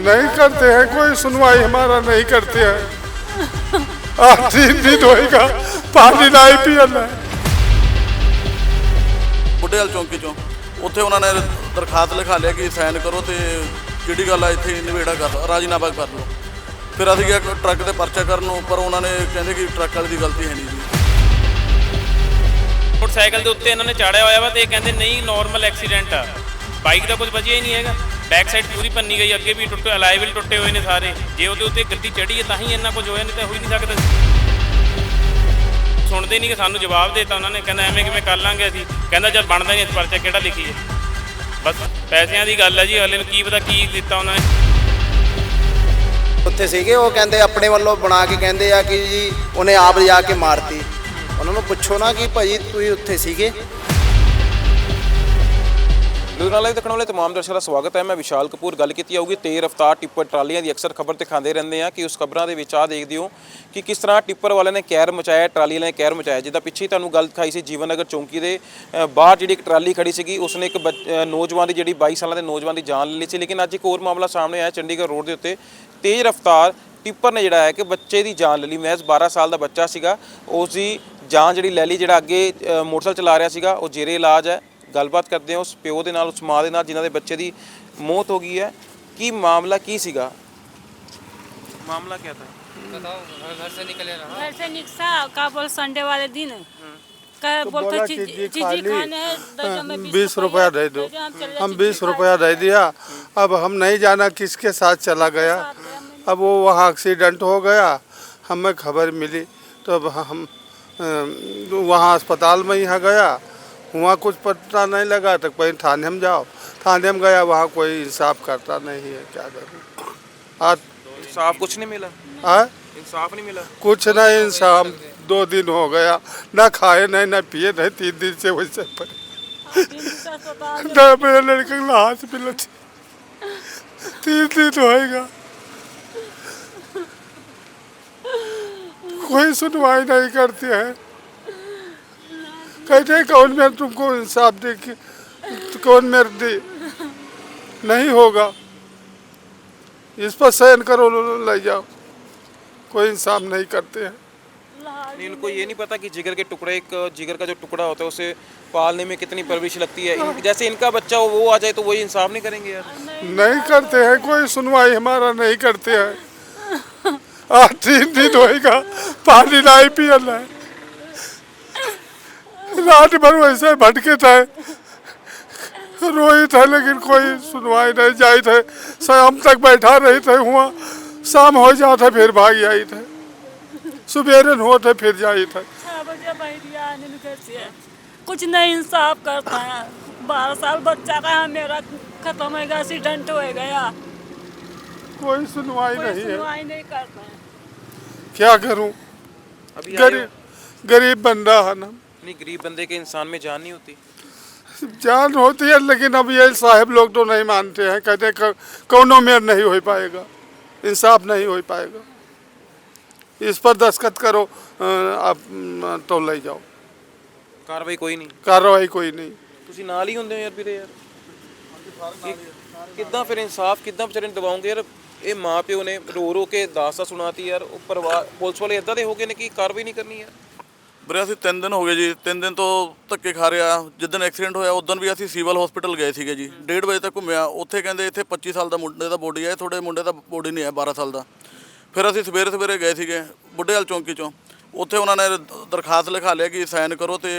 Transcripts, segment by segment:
नहीं करते हैं कोई सुनवाई हमारा नहीं करते हैं आज तीन दिन होएगा पानी नहीं पियला ਬੁੱਢੇਵਾਲ ਚੌਂਕੀ ਚੋਂ ਉੱਥੇ ਉਹਨਾਂ ਨੇ ਦਰਖਾਸਤ ਲਿਖਾ ਲਿਆ ਕਿ ਸਾਈਨ ਕਰੋ ਤੇ ਜਿਹੜੀ ਗੱਲ ਆ ਇੱਥੇ ਨਿਬੇੜਾ ਕਰ ਲਓ ਰਾਜੀਨਾਮਾ ਕਰ ਲਓ ਫਿਰ ਅਸੀਂ ਗਿਆ ਟਰੱਕ ਤੇ ਪਰਚਾ ਕਰਨ ਨੂੰ ਪਰ ਉਹਨਾਂ ਨੇ ਕਹਿੰਦੇ ਕਿ ਟਰੱਕ ਵਾਲੇ ਦੀ ਗਲਤੀ ਹੈ ਨਹੀਂ ਜੀ ਮੋਟਰਸਾਈਕਲ ਦੇ ਉੱਤੇ ਇਹਨਾਂ ਨੇ ਚਾੜਿਆ ਹੋਇਆ ਵਾ ਤੇ ਇਹ ਕਹਿੰਦੇ ਨਹੀਂ ਨਾਰਮਲ ਐਕਸੀਡੈਂਟ ਆ ਬਾਈਕ ਦਾ ਕੁਝ ਬਚਿਆ ਹੀ ਨਹੀਂ ਹੈਗਾ ਬੈਕ ਸਾਈਡ ਪੂਰੀ ਪੰਨੀ ਗਈ, ਅੱਗੇ ਵੀ ਟੁੱਟੇ ਅਲਾਈ ਟੁੱਟੇ ਹੋਏ ਨੇ ਸਾਰੇ। ਜੇ ਉਹਦੇ ਉੱਤੇ ਗੱਡੀ ਚੜੀ ਹੈ, ਤਾਂ ਹੀ ਇੰਨਾ ਕੁਝ ਹੋਇਆ, ਨਹੀਂ ਤਾਂ ਹੋ ਹੀ ਨਹੀਂ ਸਕਦਾ ਸੁਣਦੇ ਨਹੀਂ ਕਿ ਸਾਨੂੰ ਜਵਾਬ ਦੇਤਾ ਉਹਨਾਂ ਨੇ, ਕਹਿੰਦਾ ਐਵੇਂ ਕਿਵੇਂ ਕਰ ਲਾਂਗੇ ਅਸੀਂ। ਕਹਿੰਦਾ ਜਦ ਬਣਦਾ ਨਹੀਂ ਇਸ ਪਰਚਾ, ਕਿਹੜਾ ਲਿਖੀਏ ਬਸ ਪੈਸਿਆਂ ਦੀ ਗੱਲ ਹੈ ਜੀ, ਹਲੇ ਨੂੰ ਕੀ ਪਤਾ ਕੀ ਦਿੱਤਾ ਉਹਨਾਂ ਨੇ। ਉੱਥੇ ਸੀਗੇ, ਉਹ ਕਹਿੰਦੇ ਆਪਣੇ ਵੱਲੋਂ ਬਣਾ ਕੇ ਕਹਿੰਦੇ ਆ ਕਿ ਜੀ, ਉਹਨੇ ਆਪ ਜਾ ਕੇ ਮਾਰਤੀ। ਉਹਨਾਂ ਨੂੰ ਪੁੱਛੋ ਨਾ ਕਿ ਭਾਜੀ, ਤੁਸੀਂ ਉੱਥੇ ਸੀਗੇ? ਲੁਧਿਆਣਾ ਲਾਈਵ ਦੇਖਣ ਵਾਲੇ ਤਮਾਮ ਦਰਸ਼ਕਾਂ ਦਾ ਸਵਾਗਤ ਹੈ। ਮੈਂ ਵਿਸ਼ਾਲ ਕਪੂਰ, ਗੱਲ ਕੀਤੀ ਜਾਊਗੀ ਤੇਜ਼ ਰਫ਼ਤਾਰ ਟਿੱਪਰ ਟਰਾਲੀਆਂ ਦੀ। ਅਕਸਰ ਖਬਰ ਦਿਖਾਉਂਦੇ ਰਹਿੰਦੇ ਆ ਕਿ ਉਸ ਖਬਰਾਂ ਦੇ ਵਿੱਚ ਆ ਦੇਖਦੇ ਹੋ ਕਿ ਕਿਸ ਤਰ੍ਹਾਂ ਟਿੱਪਰ ਵਾਲਿਆਂ ਨੇ ਕਹਿਰ ਮਚਾਇਆ ਟਰਾਲੀ ਵਾਲਿਆਂ ਨੇ ਕਹਿਰ ਮਚਾਇਆ। ਜਿੱਦਾਂ ਪਿੱਛੇ ਤੁਹਾਨੂੰ ਗੱਲ ਦਿਖਾਈ ਸੀ ਜੀਵਨ ਨਗਰ ਚੌਂਕੀ ਦੇ ਬਾਹਰ ਜਿਹੜੀ ਇੱਕ ਟਰਾਲੀ ਖੜੀ ਸੀਗੀ, ਉਸਨੇ ਇੱਕ ਬੱਚ- ਨੌਜਵਾਨ ਦੀ ਜਿਹੜੀ 22 ਸਾਲਾਂ ਦੇ ਨੌਜਵਾਨ ਦੀ ਜਾਨ ਲੈ ਲਈ ਸੀ। ਲੇਕਿਨ ਅੱਜ ਇੱਕ ਹੋਰ ਮਾਮਲਾ ਸਾਹਮਣੇ ਆਇਆ ਚੰਡੀਗੜ੍ਹ ਰੋਡ ਦੇ ਉੱਤੇ। ਤੇਜ਼ ਰਫ਼ਤਾਰ ਟਿੱਪਰ ਨੇ ਜਿਹੜਾ ਹੈ ਕਿ ਬੱਚੇ ਦੀ ਜਾਨ ਲੈ ਲਈ। ਮਹਿਜ਼ 12 ਸਾਲ ਦਾ ਬੱਚਾ ਸੀਗਾ ਉਸ ਦੀ ਜਾਨ ਜਿਹੜੀ ਲੈ ਲਈ, ਜਿਹੜਾ ਅੱਗੇ ਮੋਟਰਸਾਈਕਲ ਚਲਾ ਰਿਹਾ ਸੀਗਾ, ਉਹ ਜੇਰੇ ਇਲਾਜ ਹੈ। ਗੱਲਬਾਤ ਕਰਦੇ ਹਾਂ ਉਸ ਪਿਓ ਦੇ ਨਾਲ ਉਸ ਮਾਂ ਦੇ ਨਾਲ ਜਿਨ੍ਹਾਂ ਦੇ ਬੱਚੇ ਦੀ ਮੌਤ ਹੋ ਗਈ ਹੈ ਕੀ ਮਾਮਲਾ ਕੀ ਸੀਗਾ ਮਾਮਲਾ ਕੀ था घर से निकसा का बोल संडे वाले दिन का बोलते बोला चीज कि जी चीज खाली, खाने है दो जो में बीस रुपया दे दो जो हम चले हम जाते बीस थे रुपया दे दिया अब हम नहीं जाना किसके साथ चला गया अब वो वहाँ एक्सीडेंट हो गया हमें खबर मिली तो अब हम अम, वहाँ अस्पताल में यहाँ गया वहाँ कुछ पता नहीं लगा तो कहीं थाने में जाओ। थाने में गया वहाँ कोई इंसाफ करता नहीं है क्या करूँ? आज इंसाफ कुछ नहीं मिला? हाँ? इंसाफ नहीं मिला? कुछ नहीं इंसाफ। दो दिन हो गया ना खाए नहीं ना पिए नहीं तीन दिन से वैसे ना मेरे लड़के का हाथ मिला तीन दिन होएगा। कोई सुनवाई नहीं करते हैं। कहते हैं कौन मेरे तुमको इंसाफ दे के कौन मेरे दे? नहीं होगा। इस पर सहन करो ले जाओ। कोई इंसाफ नहीं करते हैं। नहीं इनको ये नहीं पता कि जिगर के टुकड़े एक जिगर का जो टुकड़ा होता है उसे पालने में कितनी परवरिश लगती है। इन, जैसे इनका बच्चा हो वो आ जाए तो वही इंसाफ नहीं करेंगे यार। नहीं करते हैं कोई सुनवाई हमारा नहीं करते हैं। आज तीन दिन होएगा पानी नहीं पियला है रात भर वैसे भटके थे। रोई थे लेकिन कोई सुनवाई नहीं जाए थे। शाम तक बैठा रहे थे हुआ। शाम हो जाते फिर भाग आई थे। सुबेरे होते फिर जाए थे। कुछ नहीं इंसाफ करता है। बारह साल बच्चा का मेरा खत्म हो गया एक्सीडेंट हो गया। कोई सुनवाई नहीं है। सुनवाई नहीं करता है। क्या करूँ? अभी गरीब गरीब बंदा है ना। नहीं गरीब बंदे के इंसान में जान नहीं होती जान होती है लेकिन अब ये साहब लोग तो नहीं मानते हैं कहते हैं, "क- कौनो में नहीं हो पाएगा इंसाफ नहीं हो पाएगा इस पर दस्खत करो अ, आप अ, तो ले जाओ ਕਾਰਵਾਈ ਕੋਈ ਨਹੀਂ कार्रवाई कोई नहीं ਤੁਸੀਂ ਨਾਲ ਹੀ ਹੁੰਦੇ ਹੋ ਯਾਰ ਵੀਰੇ ਯਾਰ ਕਿ- ਕਿੱਦਾਂ ਫਿਰ ਇਨਸਾਫ ਕਿੱਦਾਂ ਵਿਚਾਰੇ ਨੂੰ ਦਿਵਾਉਂਗੇ ਯਾਰ ਇਹ ਮਾਂ ਪਿਓ ਨੇ ਰੋ ਰੋ ਕੇ ਦਾਸਤਾ ਸੁਣਾਤੀ ਯਾਰ ਉਹ ਪਰਿਵਾਰ ਪੁਲਿਸ ਵਾਲੇ ਇਦਾਂ ਦੇ ਹੋ ਗਏ ਨੇ ਕਿ ਕਾਰਵਾਈ ਨਹੀਂ ਕਰਨੀ ਯਾਰ ਵੀਰੇ ਅਸੀਂ 3 ਦਿਨ ਹੋ ਗਏ ਜੀ। 3 ਦਿਨ ਤੋਂ ਧੱਕੇ ਖਾ ਰਿਹਾ। ਜਿੱਦਣ ਐਕਸੀਡੈਂਟ ਹੋਇਆ, ਉਦੋਂ ਵੀ ਅਸੀਂ ਸਿਵਲ ਹਸਪੀਟਲ ਗਏ ਸੀਗੇ ਜੀ। 1:30 ਵਜੇ ਤੱਕ ਘੁੰਮਿਆ। ਉੱਥੇ ਕਹਿੰਦੇ ਇੱਥੇ 25 ਸਾਲ ਦਾ ਮੁੰਡੇ ਦਾ ਬੋਡੀ ਹੈ ਤੁਹਾਡੇ ਮੁੰਡੇ ਦਾ ਬੋਡੀ ਨਹੀਂ ਹੈ 12 ਸਾਲ ਦਾ। ਫਿਰ ਅਸੀਂ ਸਵੇਰੇ ਸਵੇਰੇ ਗਏ ਸੀਗੇ ਬੁੱਢੇਵਾਲ ਚੌਂਕੀ ਚੋਂ। ਉੱਥੇ ਉਹਨਾਂ ਨੇ ਦਰਖਾਸਤ ਲਿਖਾ ਲਿਆ ਕਿ ਸਾਈਨ ਕਰੋ ਤੇ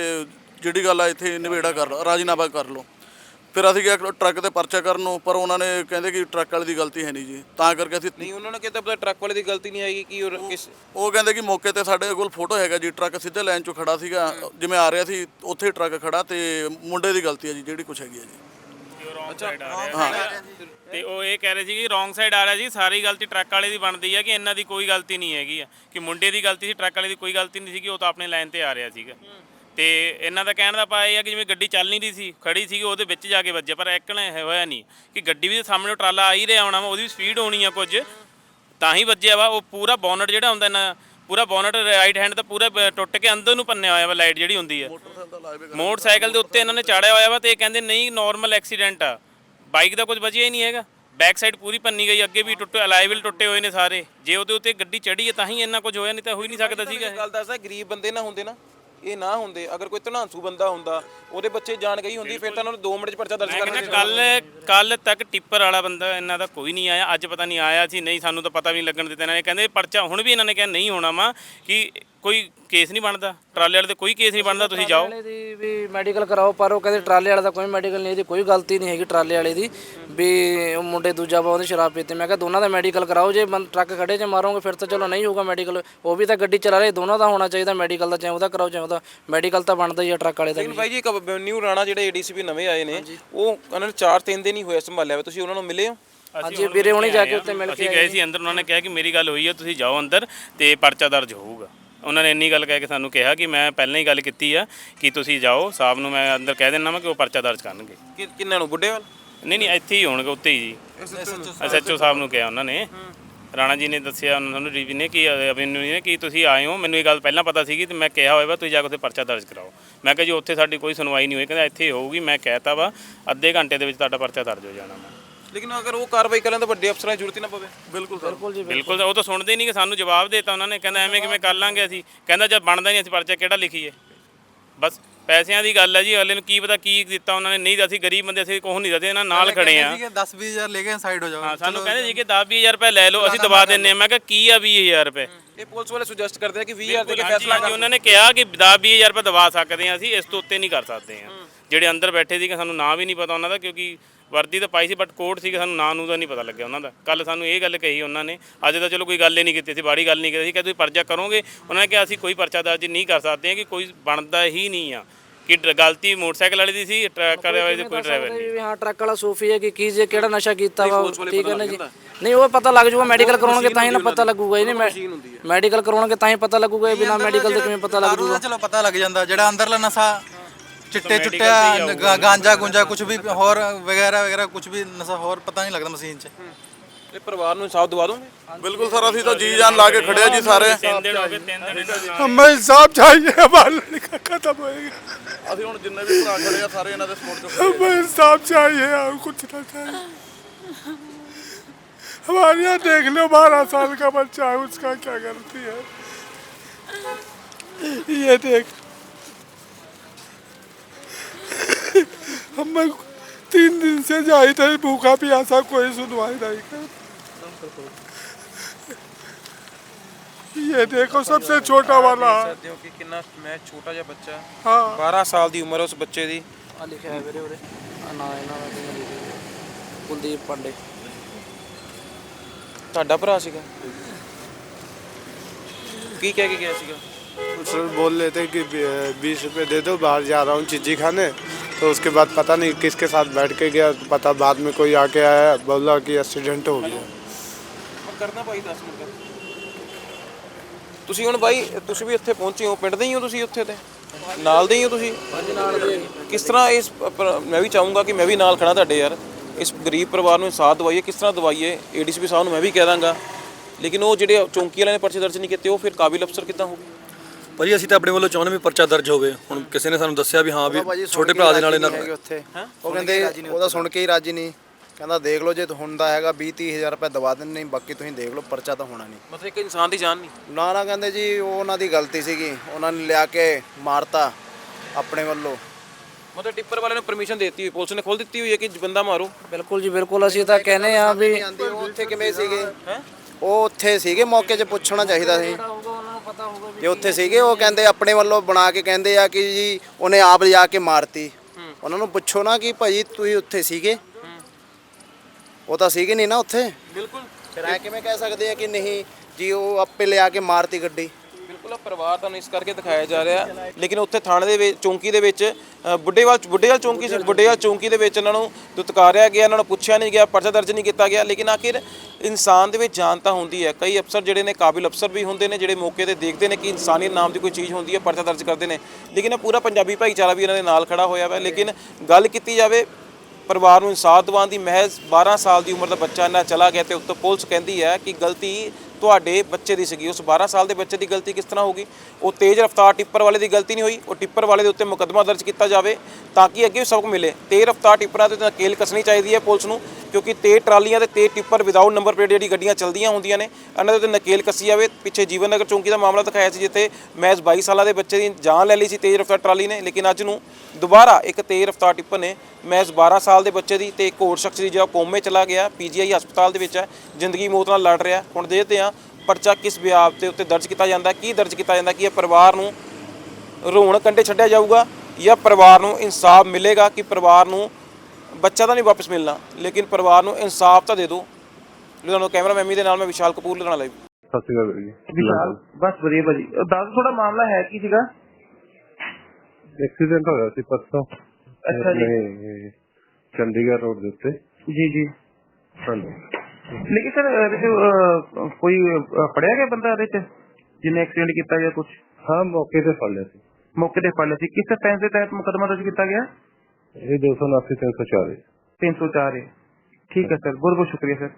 ਜਿਹੜੀ ਗੱਲ ਆ ਇੱਥੇ ਨਿਬੇੜਾ ਕਰ ਲਓ, ਰਾਜੀਨਾਮਾ ਕਰ ਲਓ। ਫਿਰ ਅਸੀਂ ਗਿਆ ਟਰੱਕ ਤੇ ਪਰਚਾ ਕਰਨ ਨੂੰ ਪਰ ਉਹਨਾਂ ਨੇ ਕਹਿੰਦੇ ਕਿ ਟਰੱਕ ਵਾਲੇ ਦੀ ਗਲਤੀ ਹੈ ਨਹੀਂ ਜੀ। ਤਾਂ ਕਰਕੇ ਅਸੀਂ ਨਹੀਂ ਉਹਨਾਂ ਨੂੰ ਕਿਤੇ ਪਤਾ ਟਰੱਕ ਵਾਲੇ ਦੀ ਗਲਤੀ ਨਹੀਂ ਆਏਗੀ ਕਿ ਉਹ ਕਿਸ ਉਹ ਕਹਿੰਦੇ ਕਿ ਮੌਕੇ ਤੇ ਸਾਡੇ ਕੋਲ ਫੋਟੋ ਹੈਗਾ ਜੀ ਟਰੱਕ ਸਿੱਧੇ ਲਾਈਨ 'ਚੋਂ ਖੜਾ ਸੀਗਾ। ਜਿਵੇਂ ਆ ਰਿਹਾ ਸੀ ਉੱਥੇ ਹੀ ਟਰੱਕ ਖੜਾ ਤੇ ਮੁੰਡੇ ਦੀ ਗਲਤੀ ਹੈ ਜੀ ਜਿਹੜੀ ਕੁਛ ਹੈਗੀ ਹੈ ਜੀ। ਤੇ ਉਹ ਇਹ ਕਹਿ ਰਹੇ ਸੀ ਕਿ ਰੋਂਗ ਸਾਈਡ ਆ ਰਿਹਾ ਜੀ ਸਾਰੀ ਗਲਤੀ ਟਰੱਕ ਵਾਲੇ ਦੀ ਬਣਦੀ ਹੈ ਕਿ ਇਹਨਾਂ ਦੀ ਕੋਈ ਗਲਤੀ ਨਹੀਂ ਹੈਗੀ ਆ। ਕਿ ਮੁੰਡੇ ਦੀ ਗਲਤੀ ਸੀ ਟਰੱਕ ਵਾਲੇ ਦੀ ਕੋਈ ਗਲਤੀ ਨਹੀਂ ਸੀ ਕਿ ਉਹ ਤਾਂ ਆਪਣੇ ਲਾਈਨ ਤੇ ਆ ਰਿਹਾ ਸੀਗਾ। ਤੇ ਇਹਨਾਂ ਦਾ ਕਹਿਣ ਦਾ ਪਾ ਇਹ ਆ ਕਿ ਜਿਵੇਂ ਗੱਡੀ ਚੱਲ ਨਹੀਂ ਰਹੀ ਸੀ ਖੜੀ ਸੀ ਉਹਦੇ ਵਿੱਚ ਜਾ ਕੇ ਵੱਜਿਆ ਪਰ ਨੇ ਇਹ ਹੋਇਆ ਨਹੀਂ ਕਿ ਗੱਡੀ ਵੀ ਸਾਹਮਣੇ ਟਰਾਲਾ ਆ ਹੀ ਰਿਹਾ ਹੋਣਾ ਵਾ ਉਹਦੀ ਸਪੀਡ ਹੋਣੀ ਆ ਕੁਝ ਤਾਂ ਹੀ ਵੱਜਿਆ ਵਾ ਉਹ ਪੂਰਾ ਬੋਨਟ ਜਿਹੜਾ ਹੁੰਦਾ ਨਾ ਪੂਰਾ ਬੋਨਟ ਰਾਈਟ ਹੈਂਡ ਦਾ ਪੂਰਾ ਬ- ਟੁੱਟ ਕੇ ਅੰਦਰ ਨੂੰ ਪੰਨਿਆ ਹੋਇਆ ਵਾ ਲਾਈਟ ਜਿਹੜੀ ਹੁੰਦੀ ਆ। ਮੋਟਰਸਾਈਕਲ ਦੇ ਉੱਤੇ ਇਹਨਾਂ ਨੇ ਚਾੜਿਆ ਹੋਇਆ ਵਾ ਤੇ ਇਹ ਕਹਿੰਦੇ ਨਹੀਂ ਨਾਰਮਲ ਐਕਸੀਡੈਂਟ ਆ। ਬਾਈਕ ਦਾ ਕੁਝ ਬਚਿਆ ਹੀ ਨਹੀਂ ਹੈਗਾ। ਬੈਕ ਸਾਈਡ ਪੂਰੀ ਭੰਨੀ ਗਈ ਅੱਗੇ ਵੀ ਟੁੱਟੇ ਅਲਾਈਵਲ ਟੁੱਟੇ ਹੋਏ ਨੇ ਸਾਰੇ। ਜੇ ਉਹਦੇ ਉੱਤੇ ਗੱਡੀ ਚੜੀ ਹੈ ਤਾਂ ਹੀ ਇੰਨਾ ਕੁਝ ਹੋਇਆ ਨਹੀਂ ਤਾਂ ਹੋ ਹੀ ਨਹੀਂ ਸਕਦਾ ਸੀਗਾ ਗੱਲ ਦੱਸਦਾ ਗਰੀਬ ਬੰਦੇ ਨਾ ਹੁੰਦੇ ਨਾ ਇਹ ਨਾ ਹੁੰਦੇ ਅਗਰ ਕੋਈ ਧਨਾਂਸੂ ਬੰਦਾ ਹੁੰਦਾ ਉਹਦੇ ਬੱਚੇ ਜਾਣ ਗਈ ਹੁੰਦੀ ਫਿਰ ਤਾਂ ਉਹਨਾਂ ਨੂੰ 2 ਮਿੰਟ 'ਚ ਪਰਚਾ ਦਰਜ ਕਰਨਾ ਕਹਿੰਦਾ ਕੱਲ ਕੱਲ ਤੱਕ ਟਿੱਪਰ ਵਾਲਾ ਬੰਦਾ ਇਹਨਾਂ ਦਾ ਕੋਈ ਨਹੀਂ ਆਇਆ ਅੱਜ ਪਤਾ ਨਹੀਂ ਆਇਆ ਸੀ ਨਹੀਂ ਸਾਨੂੰ ਤਾਂ ਪਤਾ ਵੀ ਨਹੀਂ ਲੱਗਣ ਦਿੱਤਾ ਇਹਨਾਂ ਨੇ। ਕਹਿੰਦੇ ਪਰਚਾ ਹੁਣ ਵੀ ਇਹਨਾਂ ਨੇ ਕਿਹਾ ਨਹੀਂ ਹੋਣਾ ਵਾ ਕਿ ਕੋਈ ਕੇਸ ਨਹੀਂ ਬਣਦਾ? ਟਰਾਲੇ ਵਾਲੇ ਤੇ ਕੋਈ ਕੇਸ ਨਹੀਂ ਬਣਦਾ ਤੁਸੀਂ ਜਾਓ। ਵਾਲੇ ਦੀ ਵੀ ਮੈਡੀਕਲ ਕਰਾਓ ਪਰ ਉਹ ਕਹਿੰਦੇ ਟਰਾਲੇ ਵਾਲਾ ਦਾ ਕੋਈ ਮੈਡੀਕਲ ਨਹੀਂ ਇਹਦੀ ਕੋਈ ਗਲਤੀ ਨਹੀਂ ਹੈਗੀ ਟਰਾਲੇ ਵਾਲੇ ਦੀ। ਵੀ ਉਹ ਮੁੰਡੇ ਦੂਜਾ ਬਹੁਤ ਸ਼ਰਾਬ ਪੀਤੇ। ਮੈਂ ਕਿਹਾ ਦੋਨਾਂ ਦਾ ਮੈਡੀਕਲ ਕਰਾਓ ਜੇ ਟਰੱਕ ਖੜੇ ਜੇ ਮਾਰੋਗੇ ਫਿਰ ਤਾਂ ਚਲੋ ਨਹੀਂ ਹੋਊਗਾ ਮੈਡੀਕਲ ਉਹ ਵੀ ਤਾਂ ਗੱਡੀ ਚਲਾ ਰਹੇ ਦੋਨਾਂ ਦਾ ਹੋਣਾ ਚਾਹੀਦਾ ਮੈਡੀਕਲ ਦਾ ਚਾਹੇ ਉਹਦਾ ਕਰਾਓ ਚਾਹੇ ਉਹਦਾ। ਮੈਡੀਕਲ ਤਾਂ ਬਣਦਾ ਹੀ ਆ ਟਰੱਕ ਵਾਲੇ ਦਾ ਲੇਕਿਨ ਵੀ। ਭਾਈ ਜੀ ਇੱਕ ਨਿਊ ਰਾਣਾ ਜਿਹੜੇ ਏਡੀਸੀਪੀ ਨਵੇਂ ਆਏ ਨੇ ਉਹ ਉਹਨਾਂ ਨੇ 4 3 ਦਿਨ ਹੀ ਹੋਇਆ ਸੰਭਾਲਿਆ ਤੁਸੀਂ ਉਹਨਾਂ ਨੂੰ ਮਿਲੇ ਹੋ? ਹਾਂਜੀ ਵੀਰੇ ਹੁਣੀ ਜਾ ਕੇ ਉੱਤੇ ਮਿਲ ਕੇ ਅਸੀਂ ਗਏ ਸੀ। ਅੰਦਰ ਉਹਨਾਂ ਨੇ ਕਿਹਾ ਕਿ ਮੇਰੀ ਗੱਲ ਹੋਈ ਹੈ ਤੁਸੀਂ ਜਾਓ ਅੰਦਰ ਤੇ ਪਰਚਾ ਦਰਜ ਹੋਊਗਾ। ਉਹਨਾਂ ਨੇ ਇੰਨੀ ਗੱਲ ਕਹਿ ਕੇ ਸਾਨੂੰ ਕਿਹਾ ਕਿ ਮੈਂ ਪਹਿਲਾਂ ਹੀ ਗੱਲ ਕੀਤੀ ਆ ਕਿ ਤੁਸੀਂ ਜਾਓ ਸਾਹਿਬ ਨੂੰ ਮੈਂ ਅੰਦਰ ਕਹਿ ਦੇਣਾ ਵਾ ਕਿ ਉਹ ਪਰਚਾ ਦਰਜ ਕਰਨਗੇ। ਕਿ ਕਿੰਨਾਂ ਨੂੰ ਬੁੱਢੇਵਾਲ ਨਹੀਂ ਨਹੀਂ ਇੱਥੇ ਹੀ ਹੋਣਗੇ ਉੱਤੇ ਹੀ ਜੀ। ਐਸਐਚਓ ਸਾਹਿਬ ਨੂੰ ਕਿਹਾ ਉਹਨਾਂ ਨੇ। ਰਾਣਾ ਜੀ ਨੇ ਦੱਸਿਆ ਉਹਨਾਂ ਨੂੰ ਰੀਵੀ ਨੇ ਕਿ ਅਭਿਨੂ ਜੀ ਨੇ ਕਿ ਤੁਸੀਂ ਆਏ ਹੋ ਮੈਨੂੰ ਇਹ ਗੱਲ ਪਹਿਲਾਂ ਪਤਾ ਸੀਗੀ ਤੇ ਮੈਂ ਕਿਹਾ ਹੋਇਆ ਵਾ ਤੁਸੀਂ ਜਾ ਕੇ ਉੱਥੇ ਪਰਚਾ ਦਰਜ ਕਰਾਓ। ਮੈਂ ਕਿਹਾ ਜੀ ਉੱਥੇ ਸਾਡੀ ਕੋਈ ਸੁਣਵਾਈ ਨਹੀਂ ਹੋਈ ਕਹਿੰਦਾ ਇੱਥੇ ਹੀ ਹੋਊਗੀ ਮੈਂ ਕਹਿਤਾ ਵਾ ਅੱਧੇ ਘੰਟੇ ਦੇ ਵਿੱਚ ਤੁਹਾਡਾ ਪਰਚਾ ਦਰਜ ਹੋ ਜਾਣਾ ਵਾ। ਲੇਕਿਨ ਅਗਰ ਉਹ ਕਾਰਵਾਈ ਕਰਨ ਤਾਂ ਵੱਡੇ ਅਫਸਰਾਂ ਦੀ ਜ਼ਰੂਰਤ ਹੀ ਨਾ ਪਵੇ। ਬਿਲਕੁਲ ਸਰ। ਬਿਲਕੁਲ ਤਾਂ ਉਹ ਤਾਂ ਸੁਣਦੇ ਹੀ ਨਹੀਂ ਕਿ ਸਾਨੂੰ ਜਵਾਬ ਦੇਤਾ ਉਹਨਾਂ ਨੇ ਕਹਿੰਦਾ ਐਵੇਂ ਕਿਵੇਂ ਕਰ ਲਾਂਗੇ ਅਸੀਂ। ਕਹਿੰਦਾ ਜਦ ਬਣਦਾ ਨਹੀਂ ਅਸੀਂ ਪਰਚਾ ਕਿਹੜਾ ਲਿਖੀਏ। ਬਸ ਪੈਸਿਆਂ ਦੀ ਗੱਲ ਹੈ ਜੀ ਅਗਲੇ ਨੂੰ ਕੀ ਪਤਾ ਕੀ ਦਿੱਤਾ ਉਹਨਾਂ ਨੇ ਨਹੀਂ ਅਸੀਂ ਗਰੀਬ ਬੰਦੇ ਅਸੀਂ ਕੁਛ ਨਹੀਂ ਦਿੱਤੇ ਇਹਨਾਂ ਨਾਲ ਖੜੇ ਆ। 10 20000 ਲੈ ਕੇ ਸਾਈਡ ਹੋ ਜਾਓ। ਹਾਂ ਸਾਨੂੰ ਕਹਿੰਦੇ ਸੀ ਕਿ 10 20000 ਰੁਪਏ ਲੈ ਲਓ ਅਸੀਂ ਦਬਾ ਦਿੰਨੇ ਆ ਮੈਂ ਕਿਹਾ ਕੀ ਆ 20000 ਰੁਪਏ? ਇਹ ਪੁਲਿਸ ਵਾਲੇ ਸੁਜੈਸਟ ਕਰਦੇ ਆ ਕਿ 20000 ਦੇ ਕੇ ਫੈਸਲਾ ਹਾਂਜੀ, ਉਹਨਾਂ ਨੇ ਕਿਹਾ ਕਿ 10 20000 ਰੁਪਏ ਦਬਾ ਸਕਦੇ ਆ ਅਸੀਂ ਇਸ ਤੋਂ ਉੱਤੇ ਨਹੀਂ ਕਰ ਸਕਦੇ ਆ ਜਿਹੜੇ ਅੰਦਰ ਬੈਠੇ ਸੀਗੇ ਸਾਨੂੰ ਨਾਂ ਵੀ ਨਹੀਂ ਪਤਾ ਉਹਨਾਂ ਦਾ ਕਿਉਂਕਿ ਵਰਦੀ ਤਾਂ ਪਾਈ ਸੀ ਬਟ ਕੋਡ ਸੀਗਾ ਸਾਨੂੰ ਨਾਂ ਨੂੰ ਦਾ ਨਹੀਂ ਪਤਾ ਲੱਗਿਆ ਉਹਨਾਂ ਦਾ। ਕੱਲ ਸਾਨੂੰ ਇਹ ਗੱਲ ਕਹੀ ਉਹਨਾਂ ਨੇ ਅੱਜ ਤਾਂ ਚਲੋ ਕੋਈ ਗੱਲ ਹੀ ਨਹੀਂ ਕੀਤੀ ਸੀ ਬਾੜੀ ਗੱਲ ਨਹੀਂ ਕੀਤੀ ਸੀ ਕਿ ਤੁਸੀਂ ਪਰਚਾ ਕਰੋਗੇ। ਉਹਨਾਂ ਨੇ ਕਿਹਾ ਅਸੀਂ ਕੋਈ ਪਰਚਾ ਦਰਜ ਨਹੀਂ ਕਰ ਸਕਦੇ ਕਿ ਕੋਈ ਬਣਦਾ ਹੀ ਨਹੀਂ ਆ। ਕਿ ਗਲਤੀ ਮੋਟਰਸਾਈਕਲ ਵਾਲੇ ਦੀ ਸੀ ਟਰੱਕ ਵਾਲੇ ਦੀ ਕੋਈ ਡਰਾਈਵਰ ਨਹੀਂ। ਹਾਂ ਟਰੱਕ ਵਾਲਾ ਸੂਫੀ ਹੈ ਕਿ ਕੀ ਜੇ ਕਿਹੜਾ ਨਸ਼ਾ ਕੀਤਾ ਵਾ ਠੀਕ ਹੈ ਨਾ ਜੀ? ਨਹੀਂ ਉਹ ਪਤਾ ਲੱਗ ਜਾਊਗਾ ਮੈਡੀਕਲ ਕਰਾਉਣਗੇ ਤਾਂ ਹੀ ਨਾ ਪਤਾ ਲੱਗੂਗਾ ਇਹ ਨਹੀਂ ਮੈਡੀਕਲ ਕਰਾਉਣਗੇ ਤਾਂ ਹੀ ਪਤਾ ਲੱਗੂਗਾ ਇਹ ਬਿਨਾ ਮੈਡੀਕਲ ਦੇ ਕਿਵੇਂ ਪਤਾ ਲੱਗ ਜਾਊਗਾ ਚਲੋ ਪਤਾ ਲੱਗ ਜਾਂਦਾ ਜਿਹੜਾ ਅੰਦਰਲਾ ਨਸ਼ਾ ਚਿੱਟੇ ਚੁੱਟਿਆ ਗਾ- ਗਾਂਜਾ ਗੁੰਜਾ ਕੁਝ ਵੀ ਹੋਰ ਵਗੈਰਾ ਵਗੈਰਾ ਕੁਝ ਵੀ ਨਸ਼ਾ ਹੋਰ ਪਤਾ ਨਹੀਂ ਲੱਗਦਾ ਮਸ਼ੀਨ 'ਚ ਇਹ ਪਰਿਵਾਰ ਨੂੰ ਇਨਸਾਫ ਦਵਾ ਦੋਗੇ ਬਿਲਕੁਲ ਸਰ ਅਸੀਂ ਤਾਂ ਜੀ ਜਾਨ ਲਾ ਕੇ ਖੜੇ ਆ ਜੀ ਸਾਰੇ ਤਿੰਨ ਦਿਨ ਹੋ ਗਏ ਤਿੰਨ ਦਿਨ ਇਹਨਾਂ ਨਾਲ हमें इंसाफ चाहिए हमारा लड़का खत्म होएगा ਅਸੀਂ ਹੁਣ ਜਿੰਨੇ ਵੀ ਭਰਾ ਖੜੇ ਆ ਸਾਰੇ ਇਹਨਾਂ ਦੇ ਸਪੋਰਟ ਚ हमें इंसाफ चाहिए और कुछ ना चाहिए हमारे यहाँ देख लो बारह साल का बच्चा है उसका क्या गलती है ये देख हम तीन दिन से जाई थे भूखा प्यासा कोई सुनवाई नहीं कर ये देखो सबसे छोटा वाला है। ਸਕਦੇ ਹੋ ਕਿ ਕਿੰਨਾ ਮੈਂ ਛੋਟਾ ਜਿਹਾ ਬੱਚਾ हाँ 12 ਸਾਲ ਦੀ ਉਮਰ ਹੈ ਉਸ ਬੱਚੇ ਦੀ ਆ ਲਿਖਿਆ ਹੈ ਵੀਰੇ ਉਰੇ ਆ ਨਾਂ ਇਹਨਾਂ ਦਾ ਕਿੰਨਾ ਲਿਖਿਆ ਕੁਲਦੀਪ ਪਾਂਡੇ ਤੁਹਾਡਾ ਭਰਾ ਸੀਗਾ ਕੀ ਕਹਿ ਕੇ ਗਿਆ ਸੀਗਾ सर बोल रहे थे कि बीस रुपए दे दो बाहर जा रहा हूँ चिज्जी खाने तो उसके बाद पता नहीं किसके साथ बैठ के गया तो पता बाद में कोई आके आया बोला कि एक्सीडेंट हो गया ਮੈਂ ਕਰਨਾ ਭਾਈ 10 ਮਿੰਟ ਤੁਸੀਂ ਹੁਣ ਬਾਈ ਤੁਸੀਂ ਵੀ ਇੱਥੇ ਪਹੁੰਚੇ ਹੋ ਪਿੰਡ ਦੇ ਹੀ ਹੋ ਤੁਸੀਂ ਉੱਥੇ ਤੇ ਨਾਲ ਦੇ ਹੀ ਹੋ ਤੁਸੀਂ ਕਿਸ ਤਰ੍ਹਾਂ ਇਸ ਪਰ- ਮੈਂ ਵੀ ਚਾਹੂੰਗਾ ਕਿ ਮੈਂ ਵੀ ਨਾਲ ਖੜਾ ਤੁਹਾਡੇ ਯਾਰ ਇਸ ਗਰੀਬ ਪਰਿਵਾਰ ਨੂੰ ਇਨਸਾਫ ਦਵਾਈਏ ਕਿਸ ਤਰ੍ਹਾਂ ਦਵਾਈਏ ਏਡੀਸੀਪੀ ਸਾਹਿਬ ਨੂੰ ਮੈਂ ਵੀ ਕਹਿ ਦਾਂਗਾ ਲੇਕਿਨ ਉਹ ਜਿਹੜੇ ਚੌਂਕੀ ਵਾਲਿਆਂ ਨੇ ਪਰਚੇ ਦਰਜ ਨਹੀਂ ਕੀਤੇ ਉਹ ਫਿਰ ਕਾਬਿਲ ਅਫਸਰ ਕਿੱਦਾਂ ਹੋਵੇ ਭਾਜੀ ਅਸੀਂ ਤਾਂ ਆਪਣੇ ਵੱਲੋਂ ਚਾਹੁੰਦੇ ਵੀ ਪਰਚਾ ਦਰਜ ਹੋਵੇ। ਹੁਣ ਕਿਸੇ ਨੇ ਸਾਨੂੰ ਦੱਸਿਆ ਵੀ ਹਾਂ ਵੀ ਭਾਜੀ ਸੁਣ ਛੋਟੇ ਕੇ ਭਰਾ ਦੇ ਨਾਲ ਇਹਨਾਂ ਨਹੀਂ ਹੈਗੇ ਉੱਥੇ। ਉਹ ਕਹਿੰਦੇ ਉਹਦਾ ਸੁਣ ਕੇ ਹੀ ਰਾਜੀ ਨਹੀਂ। ਕਹਿੰਦਾ ਦੇਖ ਲਓ ਜੇ ਹੁੰਦਾ ਹੈਗਾ 20 30000 ਰੁਪਏ ਦਵਾ ਦਿੰਦੇ ਬਾਕੀ ਤੁਸੀਂ ਦੇਖ ਲਓ ਪਰਚਾ ਤਾਂ ਹੋਣਾ ਨਹੀਂ। ਮਤਲਬ ਇੱਕ ਇਨਸਾਨ ਦੀ ਜਾਨ ਨਹੀਂ। ਨਾ ਨਾ ਕਹਿੰਦੇ ਜੀ ਉਹ ਉਹਨਾਂ ਦੀ ਗਲਤੀ ਸੀਗੀ। ਉਹਨਾਂ ਨੇ ਲਿਆ ਕੇ ਮਾਰਤਾ ਆਪਣੇ ਵੱਲੋਂ। ਮਤਲਬ ਟਿੱਪਰ ਵਾਲਿਆਂ ਨੇ ਪਰਮਿਸ਼ਨ ਦਿੱਤੀ ਹੋਈ ਪੁਲਿਸ ਨੇ ਖੋਲ ਦਿੱਤੀ ਹੋਈ ਹੈ ਕਿ ਬੰਦਾ ਮਾਰੋ? ਬਿਲਕੁਲ ਜੀ ਬਿਲਕੁਲ। ਅਸੀਂ ਤਾਂ ਕਹਿੰਦੇ ਆ ਵੀ ਉਹ ਉੱਥੇ ਕਿਵੇਂ ਸੀਗੇ? ਉਹ ਉੱਥੇ ਸੀਗੇ ਮੌਕੇ 'ਚ ਪੁੱਛਣਾ ਚਾਹੀਦਾ ਸੀ। ਪਤਾ ਹੋਊਗਾ ਜੇ ਉੱਥੇ ਸੀਗੇ ਉਹ ਕਹਿੰਦੇ ਆਪਣੇ ਵੱਲੋਂ ਬਣਾ ਕੇ ਕਹਿੰਦੇ ਆ ਕਿ ਜੀ ਉਹਨੇ ਆਪ ਲਿਜਾ ਕੇ ਮਾਰਤੀ। ਉਹਨਾਂ ਨੂੰ ਪੁੱਛੋ ਨਾ ਕਿ ਭਾਜੀ ਤੁਸੀਂ ਉੱਥੇ ਸੀਗੇ? ਉਹ ਤਾਂ ਸੀਗੇ ਨਹੀਂ ਨਾ ਉੱਥੇ? ਬਿਲਕੁਲ। ਫਿਰ ਐ ਕਿਵੇਂ ਕਹਿ ਸਕਦੇ ਆ ਕਿ ਨਹੀਂ ਜੀ ਉਹ ਆਪੇ ਲਿਆ ਕੇ ਮਾਰਤੀ ਗੱਡੀ? ਬਿਲਕੁਲ ਆਹ ਪਰਿਵਾਰ ਤੁਹਾਨੂੰ ਇਸ ਕਰਕੇ ਦਿਖਾਇਆ ਜਾ ਰਿਹਾ। ਲੇਕਿਨ ਉੱਥੇ ਥਾਣੇ ਦੇ ਵਿੱਚ ਚੌਂਕੀ ਦੇ ਵਿੱਚ ਅ, ਬੁੱਢੇਵਾਲ ਬੁੱਢੇਵਾਲ ਚੌਂਕੀ ਸੀ ਬੁੱਢੇਵਾਲ ਚੌਂਕੀ ਦੇ ਵਿੱਚ ਇਹਨਾਂ ਨੂੰ ਦੁਤਕਾਰਿਆ ਗਿਆ ਇਹਨਾਂ ਨੂੰ ਪੁੱਛਿਆ ਨਹੀਂ ਗਿਆ ਪਰਚਾ ਦਰਜ ਨਹੀਂ ਕੀਤਾ ਗਿਆ। ਲੇਕਿਨ ਆਖਿਰ ਇਨਸਾਨ ਦੇ ਵਿੱਚ ਜਾਨ ਤਾਂ ਹੁੰਦੀ ਹੈ। ਕਈ ਅਫਸਰ ਜਿਹੜੇ ਨੇ ਕਾਬਿਲ ਅਫਸਰ ਵੀ ਹੁੰਦੇ ਨੇ, ਜਿਹੜੇ ਮੌਕੇ ਤੇ ਦੇਖਦੇ ਨੇ ਕਿ ਇਨਸਾਨੀਅਤ ਨਾਮ ਦੀ ਕੋਈ ਚੀਜ਼ ਹੁੰਦੀ ਹੈ, ਪਰਚਾ ਦਰਜ ਕਰਦੇ ਨੇ। ਲੇਕਿਨ ਇਹ ਪੂਰਾ ਪੰਜਾਬੀ ਭਾਈਚਾਰਾ ਵੀ ਇਹਨਾਂ ਦੇ ਨਾਲ ਖੜਾ ਹੋਇਆ ਹੈ ਲੇਕਿਨ ਗੱਲ ਕੀਤੀ ਜਾਵੇ, ਪਰਿਵਾਰ ਨੂੰ ਇਨਸਾਫ ਦਿਵਾਉਣ ਦੀ ਮਹਿਜ਼ 12 ਸਾਲ ਦੀ ਉਮਰ ਦਾ ਬੱਚਾ ਇਹਨਾਂ ਚਲਾ ਗਿਆ ਤੇ ਉੱਤੋਂ ਪੁਲਿਸ ਕਹਿੰਦੀ ਹੈ ਕਿ ਗਲਤੀ ਤੁਹਾਡੇ ਬੱਚੇ ਦੀ ਸੀਗੀ। ਉਸ 12 ਸਾਲ ਦੇ ਬੱਚੇ ਦੀ ਗਲਤੀ ਕਿਸ ਤਰ੍ਹਾਂ ਹੋਗੀ ਉਹ ਤੇਜ਼ ਰਫ਼ਤਾਰ ਟਿੱਪਰ ਵਾਲੇ ਦੀ ਗਲਤੀ ਨਹੀਂ ਹੋਈ। ਉਹ ਟਿੱਪਰ ਵਾਲੇ ਦੇ ਉੱਤੇ ਮੁਕੱਦਮਾ ਦਰਜ ਕੀਤਾ ਜਾਵੇ ਤਾਂ ਕਿ ਅੱਗੇ ਵੀ ਸਬਕ ਮਿਲੇ। ਤੇਜ਼ ਰਫ਼ਤਾਰ ਟਿੱਪਰਾਂ ਤੇ ਨਕੇਲ ਕੱਸਣੀ ਚਾਹੀਦੀ ਹੈ ਪੁਲਿਸ ਨੂੰ। ਕਿਉਂਕਿ ਤੇ ਟਰਾਲੀਆਂ ਤੇ ਤੇ ਟਿੱਪਰ ਵਿਦਆਊਟ ਨੰਬਰ ਪਲੇਟ ਜਿਹੜੀ ਗੱਡੀਆਂ ਚੱਲਦੀਆਂ ਹੁੰਦੀਆਂ ਨੇ, ਇਹਨਾਂ ਦੇ ਉੱਤੇ ਨਕੇਲ ਕੱਸੀ ਜਾਵੇ। ਪਿੱਛੇ ਜੀਵਨ ਨਗਰ ਚੌਂਕੀ ਦਾ ਮਾਮਲਾ ਦਿਖਾਇਆ ਸੀ, ਜਿੱਥੇ ਮੈਜ਼ 22 ਸਾਲਾਂ ਦੇ ਬੱਚੇ ਦੀ ਜਾਨ ਲੈ ਲਈ ਸੀ ਤੇਜ਼ ਰਫ਼ਤਾਰ ਟਰਾਲੀ ਨੇ, ਲੇਕਿਨ ਅੱਜ ਨੂੰ ਦੁਬਾਰਾ ਇੱਕ ਤੇਜ਼ ਰਫ਼ਤਾਰ ਟਿੱਪਰ ਨੇ ਮੈਜ਼ 12 ਸਾਲ ਦੇ ਬੱਚੇ ਦੀ ਤੇ ਇੱਕ ਹੋਰ ਸ਼ਖਸ ਦੀ, ਜਿਹੜਾ ਕੋਮੇ ਚਲਾ ਗਿਆ, ਪੀਜੀਆਈ ਹਸਪਤਾਲ ਦੇ ਵਿੱਚ ਹੈ, ਜ਼ਿੰਦਗੀ ਮੌਤ ਨਾਲ ਲੜ ਰਿਹਾ। ਹੁਣ ਦੇਖਦੇ ਹਾਂ ਪਰਚਾ ਕਿਸ ਵਿਆਪ ਦੇ ਉੱਤੇ ਦਰਜ ਕੀਤਾ ਜਾਂਦਾ, ਕੀ ਦਰਜ ਕੀਤਾ ਜਾਂਦਾ, ਕਿ ਇਹ ਪਰਿਵਾਰ ਨੂੰ ਰੋਣ ਕੰਢੇ ਛੱਡਿਆ ਜਾਊਗਾ ਜਾਂ ਪਰਿਵਾਰ ਨੂੰ ਇਨਸਾਫ ਮਿਲੇਗਾ, ਕਿ ਪਰਿਵਾਰ ਨੂੰ ਬੱਚਾ ਤਾਂ ਨਹੀਂ ਵਾਪਸ ਮਿਲਣਾ ਲੇਕਿਨ ਪਰਿਵਾਰ ਨੂੰ ਇਨਸਾਫ ਤਾਂ ਦੇ ਦਿਓ। ਲੁਧਿਆਣਾ ਕੈਮਰਾ ਮੈਮੀ ਦੇ ਨਾਲ ਮੈਂ ਵਿਸ਼ਾਲ ਕਪੂਰ ਲੁਧਿਆਣਾ ਲਾਈਵ ਸਤਿ ਸ਼੍ਰੀ ਅਕਾਲ ਜੀ। ਵਿਸ਼ਾਲ ਬਸ ਵਧੀਆ ਭਾਜੀ। ਦੱਸ ਥੋੜਾ ਮਾਮਲਾ ਹੈ ਕੀ ਸੀਗਾ? ਐਕਸੀਡੈਂਟ ਹੋਇਆ ਸੀ ਪਰਸੋਂ। ਅੱਛਾ ਜੀ। ਆਪਣੇ ਚੰਡੀਗੜ੍ਹ ਰੋਡ ਦੇ ਉੱਤੇ। ਜੀ ਜੀ। ਹਾਂਜੀ। ਲੇਕਿਨ ਸਰ ਇਹਦੇ ਚ ਅਹ, ਕੋਈ ਅਹ, ਫੜਿਆ ਗਿਆ ਬੰਦਾ ਇਹਦੇ ਚ? ਜਿਹਨੇ ਐਕਸੀਡੈਂਟ ਕੀਤਾ ਜਾਂ ਕੁਝ ਹਾਂ ਮੌਕੇ ਤੇ ਫੜ ਲਿਆ ਸੀ। ਮੌਕੇ ਤੇ ਫੜ ਲਿਆ ਸੀ। ਕਿਸ ਫੈਂਸ ਦੇ ਤਹਿਤ ਮੁਕਦਮਾ ਦਰਜ ਕੀਤਾ ਗਿਆ? ਇਹ 279 304 304 ਹੈ ਠੀਕ ਹੈ ਸਰ। ਬਹੁਤ ਬਹੁਤ ਸ਼ੁਕਰੀਆ ਸਰ।